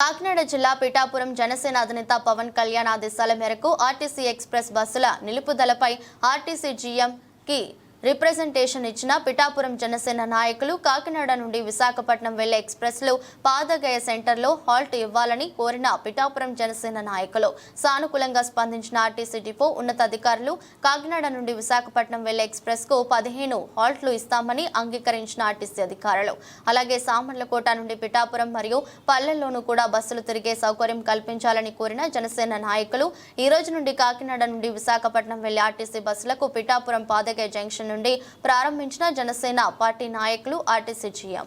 కాకినాడ జిల్లా పిఠాపురం జనసేన అధినేత పవన్ కళ్యాణ్ ఆదేశాల మేరకు ఆర్టీసీ ఎక్స్ప్రెస్ బస్సుల నిలుపుదలపై ఆర్టీసీ జీఎం కి రిప్రజెంటేషన్ ఇచ్చిన పిఠాపురం జనసేన నాయకులు కాకినాడ నుండి విశాఖపట్నం వెళ్ళే ఎక్స్ప్రెస్లో పాదగయ సెంటర్లో హాల్ట్ ఇవ్వాలని కోరిన పిఠాపురం జనసేన నాయకులు. సానుకూలంగా స్పందించిన ఆర్టీసీ డిపో ఉన్నతాధికారులు కాకినాడ నుండి విశాఖపట్నం వెళ్ళే ఎక్స్ప్రెస్కు పదిహేను హాల్ట్లు ఇస్తామని అంగీకరించిన ఆర్టీసీ అధికారులు. అలాగే సామర్లకోట నుండి పిఠాపురం మరియు పల్లెల్లోనూ కూడా బస్సులు తిరిగే సౌకర్యం కల్పించాలని కోరిన జనసేన నాయకులు ఈ రోజు నుండి కాకినాడ నుండి విశాఖపట్నం వెళ్ళే ఆర్టీసీ బస్సులకు పిఠాపురం పాదగయ జంక్షన్ నుండి ప్రారంభించిన జనసేన పార్టీ నాయకులు RTC GM.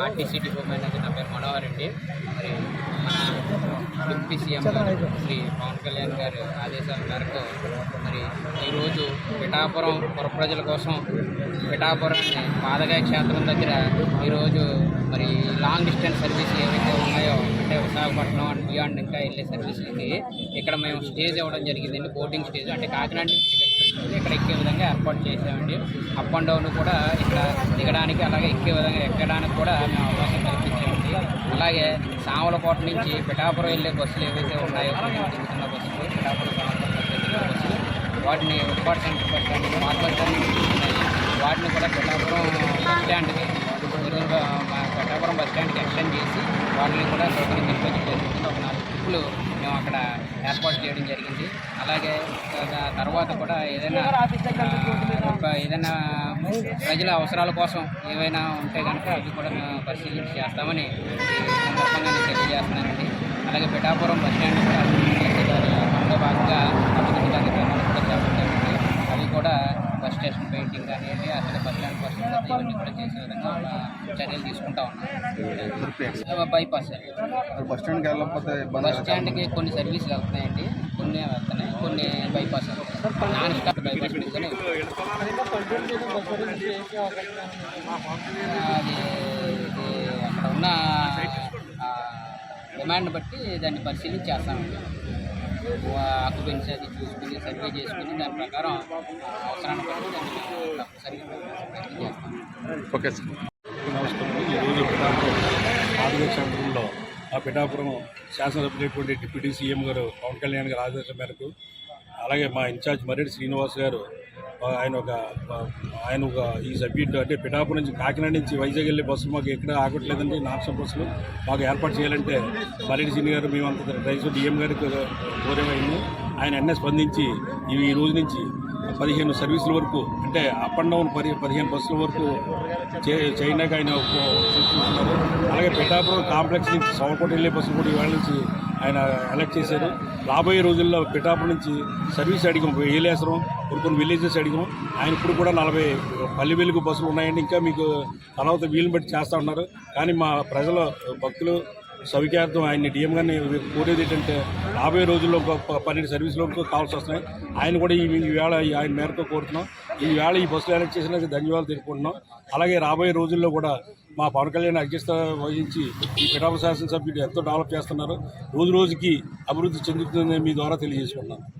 RTC depot manager నా పేరు మనోహర్ మరి మన డిప్యూటీ సీఎం గారు శ్రీ పవన్ కళ్యాణ్ గారి ఆదేశాల మేరకు మరి ఈరోజు పిఠాపురం పుర ప్రజల కోసం పిఠాపురాన్ని పాదగాయ క్షేత్రం దగ్గర ఈరోజు మరి లాంగ్ డిస్టెన్స్ సర్వీస్ ఏవైతే ఉన్నాయో అంటే విశాఖపట్నం అండ్ బియాండ్ ఇంకా వెళ్ళే సర్వీసులకి ఇక్కడ మేము స్టేజ్ ఇవ్వడం జరిగిందండి బోటింగ్ స్టేజ్ అంటే కాకినాడ నుంచి ఇక్కడ ఎక్కే విధంగా ఏర్పాటు చేసామండి అప్ అండ్ డౌన్ కూడా ఇక్కడ దిగడానికి అలాగే ఎక్కే విధంగా ఎక్కడానికి కూడా మేము అవకాశం కల్పించామండి. అలాగే సామలకోట నుంచి పిఠాపురం వెళ్ళే బస్సులు ఏవైతే ఉన్నాయో మేము దిగుతున్న బస్సులు పిఠాపురం సామలకోట బస్సులు వాటిని ఉప్పాడు సెంటర్ బస్ ఉన్నాయి వాటిని కూడా పిఠాపురం బస్ స్టాండ్కి పిఠాపురం బస్ స్టాండ్కి ఎక్స్టెండ్ చేసి వాటిని కూడా సౌకర్యం కల్పించడం జరుగుతుంది. ఒక నాలుగు ట్రిప్పులు మేము అక్కడ ఏర్పాటు చేయడం జరిగింది. అలాగే తర్వాత కూడా ఏదైనా ఒక ఏదైనా ప్రజల అవసరాల కోసం ఏవైనా ఉంటే కనుక అవి కూడా మేము పరిశీలించి చేస్తామని సందర్భంగా నేను తెలియజేస్తున్నానండి. అలాగే పిఠాపురం బస్ స్టాండ్ కూడా అభివృద్ధి చేసే దాని భాగంగా అభివృద్ధి కార్యక్రమాలు కూడా చేపట్టామండి అవి కూడా బస్ స్టేషన్ పెయింటింగ్ కానివ్వండి అసలు బస్ స్టాండ్ పరిస్థితి ఇవన్నీ కూడా చేసే విధంగా చర్యలు తీసుకుంటా ఉన్నాం. బైపాస్ బస్ స్టాండ్కి వెళ్ళకపోతే బస్ స్టాండ్కి కొన్ని సర్వీసులు వెళ్తున్నాయండి కొన్ని వెళ్తున్నాయి కొన్ని బైపాస్ నాన్ స్టాప్ బైపాస్. అది అక్కడ ఉన్న డిమాండ్ బట్టి దాన్ని పరిశీలించి చేస్తామండి ఆక్యుపెన్సీ అది చూసుకుని సర్వే చేసుకుని దాని ప్రకారం అవసరాన్ని బట్టి దాన్ని తప్పనిసరిగా ప్రయత్నం చేస్తాం ఓకే సార్ నమస్కారం ఈరోజు పిఠాపురం ఆరోగ్య కేంద్రంలో ఆ పిఠాపురం శాసనసభ్యులైనటువంటి డిప్యూటీ సీఎం గారు పవన్ కళ్యాణ్ గారి ఆదేశం మేరకు అలాగే మా ఇన్ఛార్జ్ మర్రెడ్డి శ్రీనివాస్ గారు ఆయన ఒక ఆయన ఒక ఈ సబ్జెక్ట్ అంటే పిఠాపురం నుంచి కాకినాడ నుంచి వైజాగ్ వెళ్ళే బస్సు మాకు ఎక్కడ ఆగట్లేదండి. నాప్సం బస్సులు మాకు ఏర్పాటు చేయాలంటే మర్రెడ్డి సీని గారు మేమంతా రైతు డిఎం గారికి కోరేమైంది ఆయన అన్నీ స్పందించి ఈ రోజు నుంచి పదిహేను సర్వీసుల వరకు అంటే అప్ అండ్ డౌన్ పది పదిహేను బస్సుల వరకు చే చైనాకి ఆయన చూస్తున్నారు. అలాగే పిఠాపురం కాంప్లెక్స్ నుంచి సౌకోట వెళ్ళే బస్సులు కూడా ఇవాళ నుంచి ఆయన ఎలక్ట్ చేశారు. రాబోయే రోజుల్లో పిఠాపురం నుంచి సర్వీస్ అడిగాం ఏలేసరం కొన్ని కొన్ని విలేజెస్ అడిగాం. ఆయన ఇప్పుడు కూడా నలభై పల్లి వెలుగు బస్సులు ఉన్నాయండి. ఇంకా మీకు తర్వాత వీలుని బట్టి చేస్తూ ఉన్నారు. కానీ మా ప్రజల భక్తులు సౌఖ్యార్థం ఆయన్ని డిఎం గారిని కోరేది ఏంటంటే రాబోయే రోజుల్లో పన్నెండు సర్వీసులకు కావాల్సి వస్తున్నాయి. ఆయన కూడా ఈ వేళ ఆయన మేరకు కోరుతున్నాం. ఈ వేళ ఈ బస్సులు ఎలక్ట్ చేసినందుకు ధన్యవాదాలు తెలుపుకుంటున్నాం. అలాగే రాబోయే రోజుల్లో కూడా మా పవన్ కళ్యాణ్ అధ్యక్షత వహించి ఈ పిఠాపు శాసనసభ్యుడు ఎంతో డెవలప్ చేస్తున్నారు. రోజు రోజుకి అభివృద్ధి చెందుతుందని మీ ద్వారా తెలియజేసుకుంటున్నాను